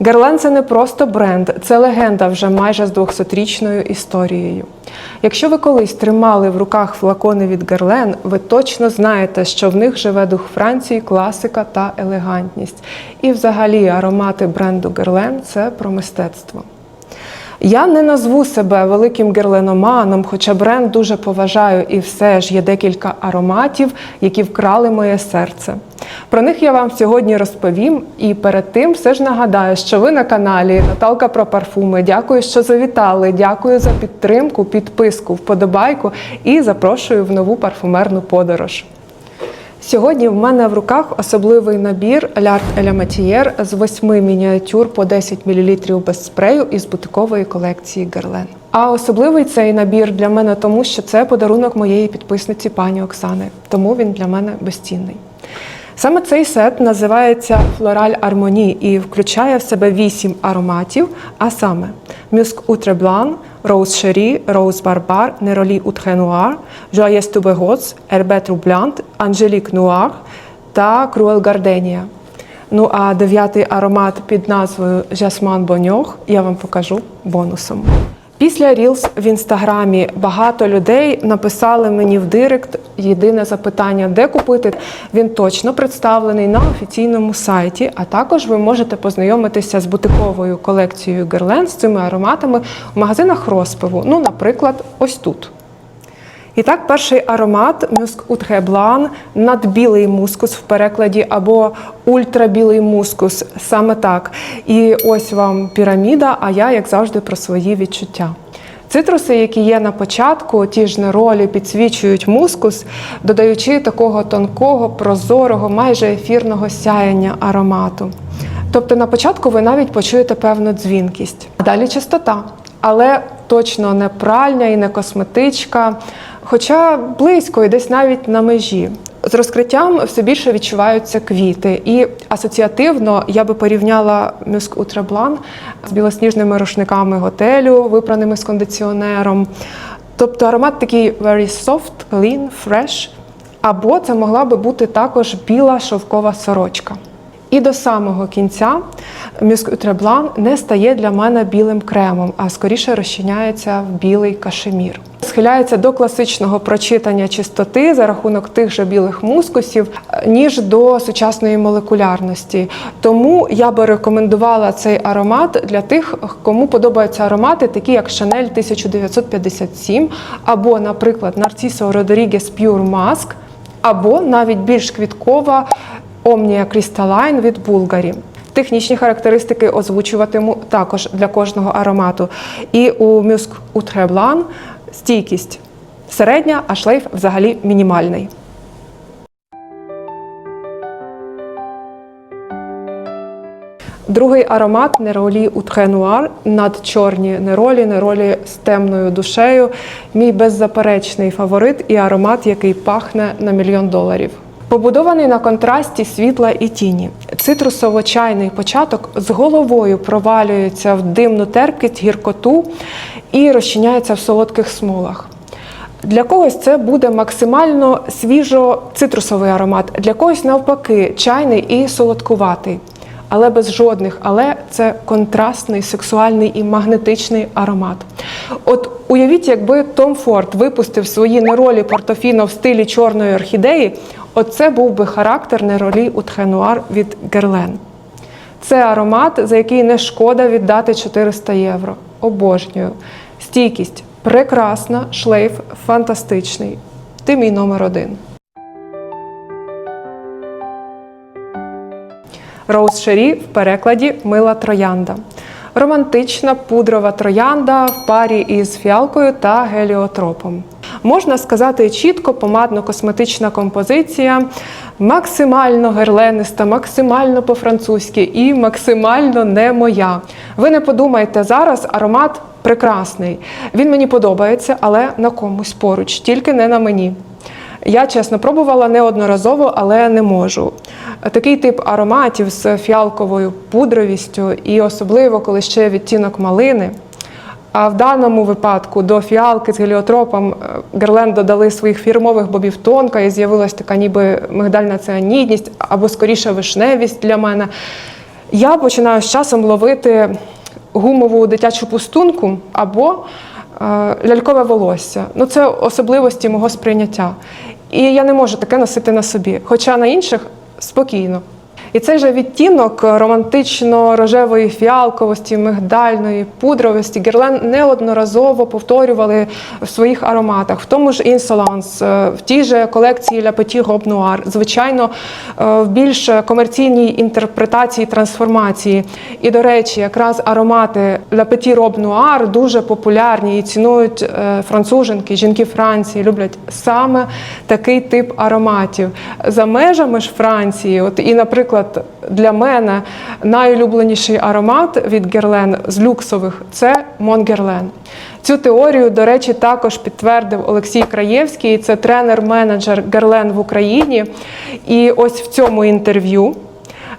Герлен це не просто бренд, це легенда вже майже з 200-річною історією. Якщо ви колись тримали в руках флакони від Герлен, ви точно знаєте, що в них живе дух Франції, класика та елегантність. І взагалі аромати бренду Герлен це про мистецтво. Я не назву себе великим герленоманом, хоча бренд дуже поважаю, і все ж є декілька ароматів, які вкрали моє серце. Про них я вам сьогодні розповім. І перед тим все ж нагадаю, що ви на каналі Наталка про парфуми. Дякую, що завітали. Дякую за підтримку, підписку, вподобайку і запрошую в нову парфумерну подорож. Сьогодні в мене в руках особливий набір L'Art la Matière з восьми мініатюр по 10 мл без спрею із бутикової колекції Герлен. А особливий цей набір для мене тому, що це подарунок моєї підписниці пані Оксани, тому він для мене безцінний. Саме цей сет називається Флораль Армоні і включає в себе вісім ароматів, а саме Outre Blanc, Cherie, Rose Barbar, Neroli Outre Noir, Joyeuse Tuberose, Herbet Troublant, Angelique Noir та Cruel Gardenia. Ну а дев'ятий аромат під назвою Jasmin Bonheur я вам покажу бонусом. Після Reels в інстаграмі багато людей написали мені в директ єдине запитання, де купити. Він точно представлений на офіційному сайті. А також ви можете познайомитися з бутиковою колекцією Герлен з цими ароматами в магазинах розпиву. Ну, наприклад, ось тут. І так, перший аромат Мюск Утхеблан надбілий мускус в перекладі або ультрабілий мускус. Саме так. І ось вам піраміда, а я, як завжди, про свої відчуття. Цитруси, які є на початку, ті ж неролі підсвічують мускус, додаючи такого тонкого, прозорого, майже ефірного сяяння аромату. Тобто на початку ви навіть почуєте певну дзвінкість. А далі чистота, але точно не пральня і не косметичка, хоча близько і десь навіть на межі. З розкриттям все більше відчуваються квіти, і асоціативно я би порівняла Мюск Утреблан з білосніжними рушниками готелю, випраними з кондиціонером. Тобто аромат такий very soft, clean, fresh. Або це могла би бути також біла шовкова сорочка. І до самого кінця Мюск Утреблан не стає для мене білим кремом, а скоріше розчиняється в білий кашемір. Схиляється до класичного прочитання чистоти за рахунок тих же білих мускусів, ніж до сучасної молекулярності. Тому я би рекомендувала цей аромат для тих, кому подобаються аромати, такі як Chanel 1957, або, наприклад, Narciso Rodriguez Pure Mask, або навіть більш квіткова Omnia Crystalline від Bulgari. Технічні характеристики озвучуватиму також для кожного аромату. І у Outre Blanc стійкість середня, а шлейф взагалі мінімальний. Другий аромат неролі Утре Нуар надчорні неролі, неролі з темною душею. Мій беззаперечний фаворит і аромат, який пахне на мільйон доларів. Побудований на контрасті світла і тіні. Цитрусово-чайний початок з головою провалюється в димну терпкість, гіркоту і розчиняється в солодких смолах. Для когось це буде максимально свіжо цитрусовий аромат, для когось навпаки, чайний і солодкуватий. Але без жодних, але це контрастний, сексуальний і магнетичний аромат. От уявіть, якби Том Форд випустив свої неролі Портофіно в стилі чорної орхідеї, оце був би характер неролі Утхенуар від Герлен. Це аромат, за який не шкода віддати 400 євро. Обожнюю. Стійкість прекрасна, шлейф фантастичний. Ти мій номер один. Роуз Шері в перекладі Мила троянда. Романтична пудрова троянда в парі із фіалкою та геліотропом. Можна сказати чітко, помадно-косметична композиція, максимально герлениста, максимально по-французьки і максимально не моя. Ви не подумайте зараз, аромат прекрасний. Він мені подобається, але на комусь поруч, тільки не на мені. Я чесно пробувала неодноразово, але не можу. Такий тип ароматів з фіалковою пудровістю, і особливо, коли ще відтінок малини. А в даному випадку до фіалки з геліотропом Герлен додали своїх фірмових бобів тонка, і з'явилася така ніби мигдальна ціанідність або скоріше вишневість для мене. Я починаю з часом ловити гумову дитячу пустунку або е, лялькове волосся. Ну, це особливості мого сприйняття. І я не можу таке носити на собі, хоча на інших спокійно. І цей же відтінок романтично-рожевої фіалковості, мигдальної, пудровості Герлен неодноразово повторювали в своїх ароматах, в тому ж Insolence, е, в тій же колекції La Petit Robe Noir, звичайно, е, в більш комерційній інтерпретації трансформації. І, до речі, якраз аромати La Petit Robe Noir дуже популярні і цінують е, француженки, жінки Франції, люблять саме такий тип ароматів. За межами ж Франції, от і, наприклад, для мене найулюбленіший аромат від Герлен з люксових це Монгерлен. Цю теорію, до речі, також підтвердив Олексій Краєвський, це тренер-менеджер Герлен в Україні. І ось в цьому інтерв'ю.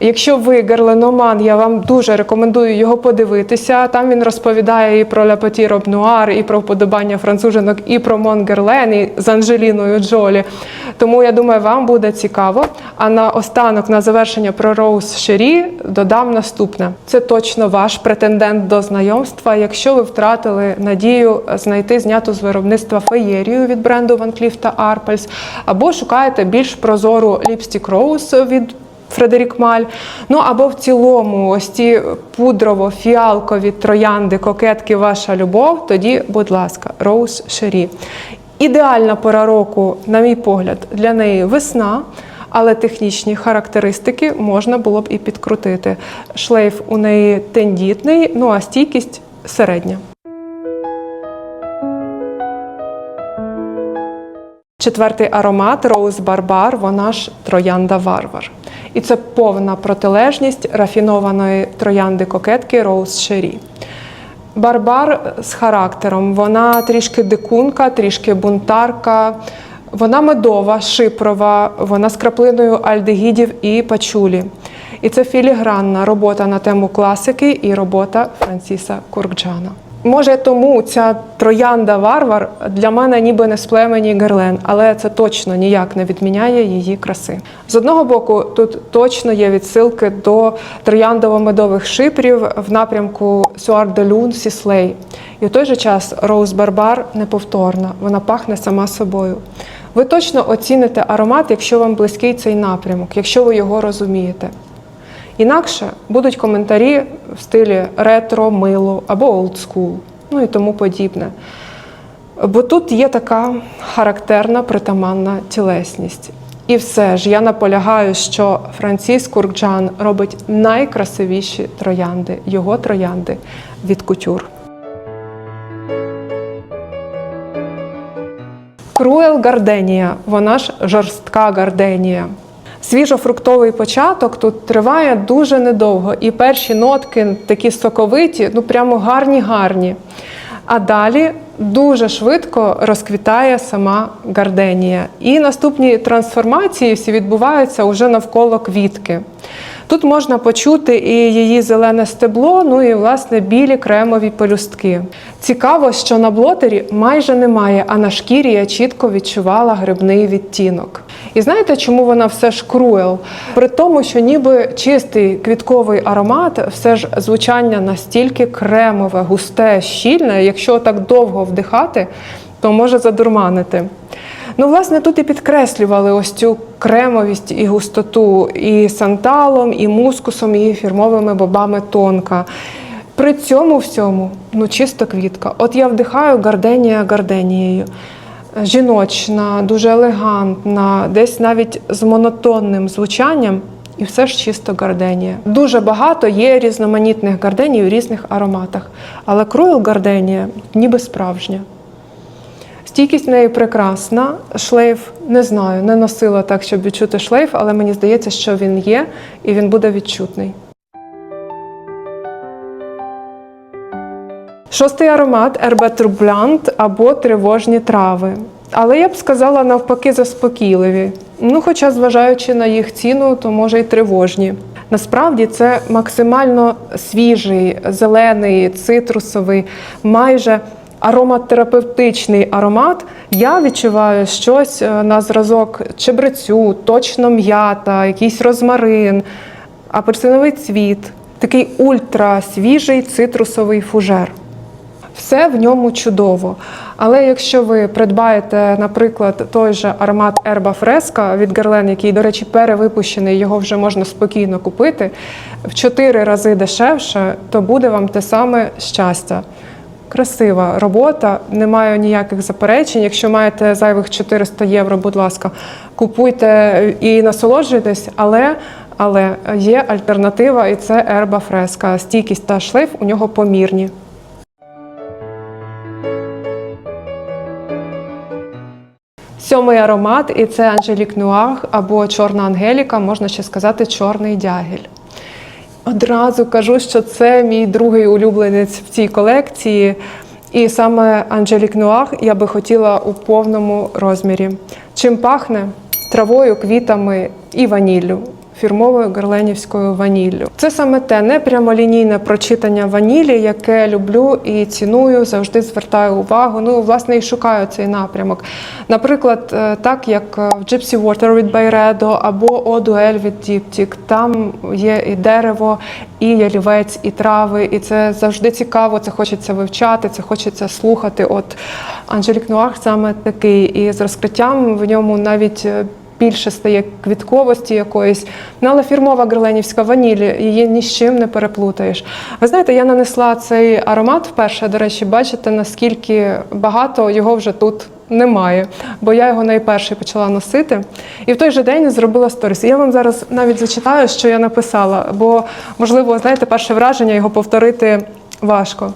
Якщо ви герленоман, я вам дуже рекомендую його подивитися. Там він розповідає і про Ля Petit Robe Noir, і про вподобання француженок, і про Мон Герлен, і з Анджеліною Джолі. Тому я думаю, вам буде цікаво. А на останок, на завершення про Роуз Шері, додам наступне: це точно ваш претендент до знайомства. Якщо ви втратили надію знайти зняту з виробництва феєрію від бренду Van Cleef та або шукаєте більш прозору ліпстік Роуз від Фредерік Маль. Ну або в цілому, ось ці пудрово-фіалкові троянди, кокетки, ваша любов, тоді, будь ласка, Роуз Шері. Ідеальна пора року, на мій погляд, для неї весна. Але технічні характеристики можна було б і підкрутити. Шлейф у неї тендітний, ну а стійкість середня. Четвертий аромат Роуз Барбар, вона ж троянда Варвар. І це повна протилежність рафінованої троянди кокетки Роуз Шері. Барбар з характером. Вона трішки дикунка, трішки бунтарка. Вона медова, шипрова, вона з краплиною альдегідів і пачулі. І це філігранна робота на тему класики і робота Франсіса Куркджана. Може, тому ця троянда варвар для мене ніби не з племені Герлен, але це точно ніяк не відміняє її краси. З одного боку, тут точно є відсилки до трояндово-медових шипрів в напрямку Суар де Люн Сіслей. І в той же час Роуз Барбар неповторна, вона пахне сама собою. Ви точно оціните аромат, якщо вам близький цей напрямок, якщо ви його розумієте. Інакше будуть коментарі в стилі ретро, мило або олдскул, ну і тому подібне. Бо тут є така характерна притаманна тілесність. І все ж я наполягаю, що Франціс Куркджан робить найкрасивіші троянди, його троянди від кутюр. Круел Гарденія, вона ж жорстка гарденія. Свіжофруктовий початок тут триває дуже недовго, і перші нотки такі соковиті, ну прямо гарні-гарні. А далі дуже швидко розквітає сама гарденія. І наступні трансформації всі відбуваються уже навколо квітки. Тут можна почути і її зелене стебло, ну і власне білі кремові пелюстки. Цікаво, що на блотері майже немає, а на шкірі я чітко відчувала грибний відтінок. І знаєте, чому вона все ж круел? При тому, що ніби чистий квітковий аромат, все ж звучання настільки кремове, густе, щільне, якщо так довго вдихати, то може задурманити. Ну, власне, тут і підкреслювали ось цю кремовість і густоту і санталом, і мускусом, і фірмовими бобами тонка. При цьому всьому, ну чисто квітка. От я вдихаю гарденія гарденією. Жіночна, дуже елегантна, десь навіть з монотонним звучанням, і все ж чисто гарденія. Дуже багато є різноманітних гарденій у різних ароматах, але круел гарденія ніби справжня. Стійкість в неї прекрасна. Шлейф не знаю, не носила так, щоб відчути шлейф, але мені здається, що він є і він буде відчутний. Шостий аромат Troublant або тривожні трави. Але я б сказала навпаки заспокійливі. Ну, хоча, зважаючи на їх ціну, то може й тривожні. Насправді це максимально свіжий, зелений, цитрусовий, майже ароматерапевтичний аромат. Я відчуваю щось е, на зразок чебрецю, точно м'ята, якийсь розмарин. апельсиновий цвіт, такий ультра свіжий цитрусовий фужер. Все в ньому чудово. Але якщо ви придбаєте, наприклад, той же аромат Ерба Фреска від Герлен, який, до речі, перевипущений, його вже можна спокійно купити, в 4 рази дешевше, то буде вам те саме щастя. Красива робота, не маю ніяких заперечень. Якщо маєте зайвих 400 євро, будь ласка, купуйте і насолоджуйтесь, але, але є альтернатива, і це ерба фреска. Стійкість та шлейф у нього помірні. Сьомий аромат, і це Анжелік Нуар або Чорна Ангеліка, можна ще сказати, чорний дягіль. Одразу кажу, що це мій другий улюбленець в цій колекції. І саме Анжелік Нуах я би хотіла у повному розмірі. Чим пахне? Травою, квітами і ваніллю. Фірмовою герленівською ваніллю. Це саме те непрямолінійне прочитання ванілі, яке люблю і ціную, завжди звертаю увагу. Ну, власне, і шукаю цей напрямок. Наприклад, е, так як в Gypsy Water від Байредо або Duel від Diptyque, там є і дерево, і ялівець, і трави, і це завжди цікаво. Це хочеться вивчати, це хочеться слухати. От Анжелік Нуар саме такий, і з розкриттям в ньому навіть. Більше стає квітковості якоїсь. Ну, але фірмова герленівська ваніль, її ні з чим не переплутаєш. Ви знаєте, я нанесла цей аромат вперше, до речі, бачите, наскільки багато його вже тут немає, бо я його найперший почала носити. І в той же день зробила сторіс. Я вам зараз навіть зачитаю, що я написала, бо, можливо, знаєте, перше враження його повторити важко.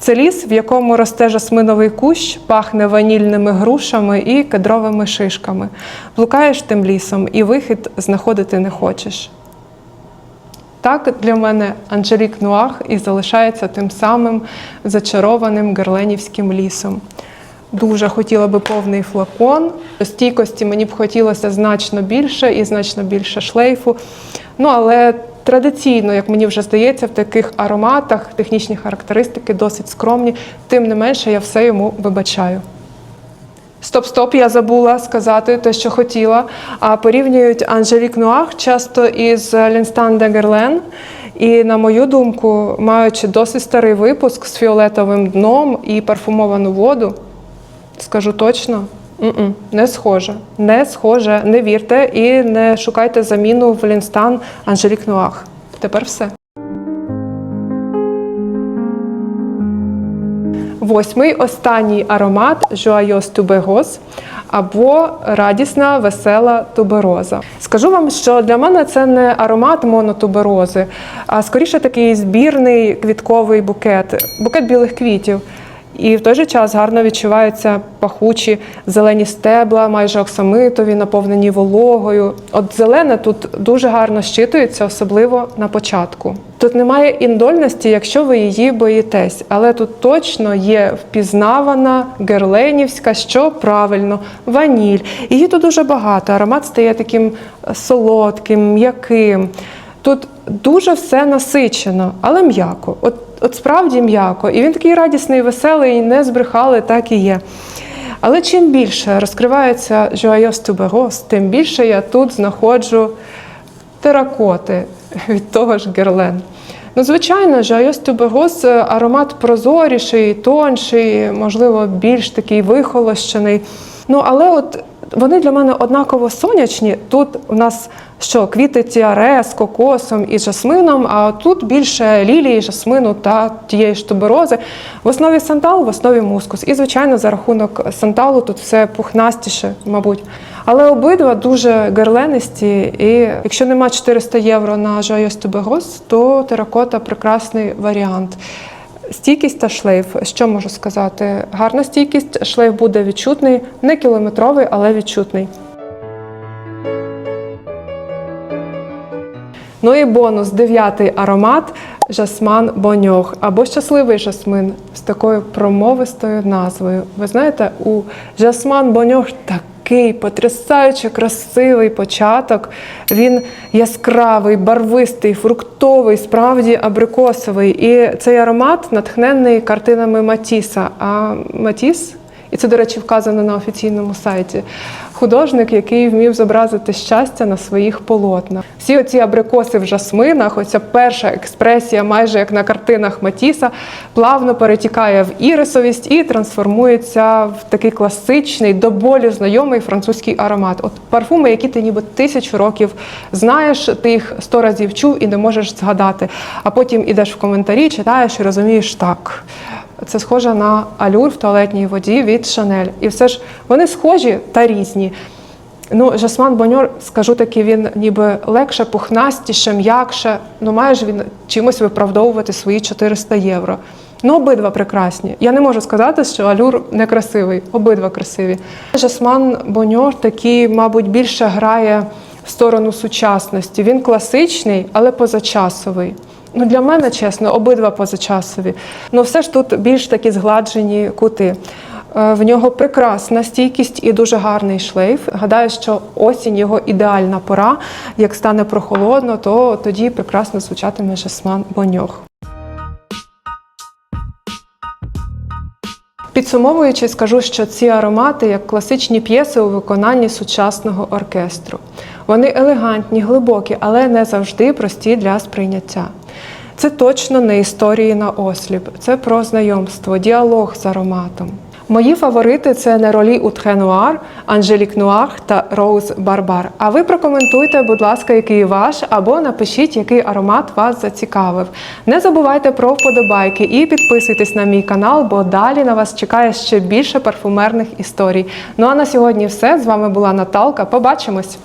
Це ліс, в якому росте жасминовий кущ, пахне ванільними грушами і кедровими шишками. Блукаєш тим лісом і вихід знаходити не хочеш. Так для мене Анжелік Нуах і залишається тим самим зачарованим герленівським лісом. Дуже хотіла би повний флакон. Стійкості мені б хотілося значно більше і значно більше шлейфу. Ну, але традиційно, як мені вже здається, в таких ароматах технічні характеристики досить скромні. Тим не менше, я все йому вибачаю. Стоп, стоп, я забула сказати те, що хотіла. А порівнюють Анжелік Нуах часто із Лінстан де Герлен. І, на мою думку, маючи досить старий випуск з фіолетовим дном і парфумовану воду, скажу точно, м-м, не схоже. Не схоже. Не вірте і не шукайте заміну в Лінстан Анжелік Нуах. Тепер все. Восьмий останній аромат Joyeux Tuberose або радісна весела тубероза. Скажу вам, що для мене це не аромат монотуберози, а скоріше такий збірний квітковий букет, букет білих квітів. І в той же час гарно відчуваються пахучі зелені стебла, майже оксамитові, наповнені вологою. От зелене тут дуже гарно щитується, особливо на початку. Тут немає індольності, якщо ви її боїтесь, але тут точно є впізнавана герленівська, що правильно, ваніль. Її тут дуже багато. Аромат стає таким солодким, м'яким. Тут дуже все насичено, але м'яко. От, от справді м'яко. І він такий радісний, веселий, не збрехали, так і є. Але чим більше розкривається Joyeux Tuberose, тим більше я тут знаходжу теракоти від того ж Герлен. Ну, звичайно, Joyeux Tuberose – аромат прозоріший, тонший, можливо, більш такий вихолощений. Ну, але от вони для мене однаково сонячні. Тут у нас що квіти тіаре з кокосом і жасмином, а тут більше лілії, жасмину та тієї ж туберози. В основі сантал, в основі мускус. І, звичайно, за рахунок санталу тут все пухнастіше, мабуть. Але обидва дуже герленисті, і якщо нема 400 євро на Joyeux Tuberose, то теракота прекрасний варіант. Стійкість та шлейф. Що можу сказати? Гарна стійкість, шлейф буде відчутний, не кілометровий, але відчутний. Ну і бонус, дев'ятий аромат жасман боньох або щасливий жасмин з такою промовистою назвою. Ви знаєте, у жасман боньох такий потрясаюче красивий початок. Він яскравий, барвистий, фруктовий, справді абрикосовий. І цей аромат натхнений картинами Матіса. А Матіс І це, до речі, вказано на офіційному сайті. Художник, який вмів зобразити щастя на своїх полотнах. Всі оці абрикоси в жасминах, оця перша експресія, майже як на картинах Матіса, плавно перетікає в ірисовість і трансформується в такий класичний, до болю знайомий французький аромат. От парфуми, які ти ніби тисячу років знаєш, ти їх сто разів чув і не можеш згадати. А потім ідеш в коментарі, читаєш і розумієш так. Це схоже на алюр в туалетній воді від Шанель. І все ж вони схожі та різні. Ну, Жасман Боньор, скажу таки, він ніби легше, пухнастіше, м'якше. Ну, має ж він чимось виправдовувати свої 400 євро. Ну, обидва прекрасні. Я не можу сказати, що алюр не красивий, обидва красиві. Жасман Боньор такий, мабуть, більше грає в сторону сучасності. Він класичний, але позачасовий. Ну, для мене, чесно, обидва позачасові. Ну, все ж тут більш такі згладжені кути. Е, В нього прекрасна стійкість і дуже гарний шлейф. Гадаю, що осінь його ідеальна пора. Як стане прохолодно, то тоді прекрасно звучатиме жасман боньох. Підсумовуючи, скажу, що ці аромати як класичні п'єси у виконанні сучасного оркестру. Вони елегантні, глибокі, але не завжди прості для сприйняття. Це точно не історії на осліп, це про знайомство, діалог з ароматом. Мої фаворити це Неролі Утре Нуар, Анжелік Нуар та Роуз Барбар. А ви прокоментуйте, будь ласка, який ваш, або напишіть, який аромат вас зацікавив. Не забувайте про вподобайки і підписуйтесь на мій канал, бо далі на вас чекає ще більше парфумерних історій. Ну а на сьогодні все. З вами була Наталка. Побачимось!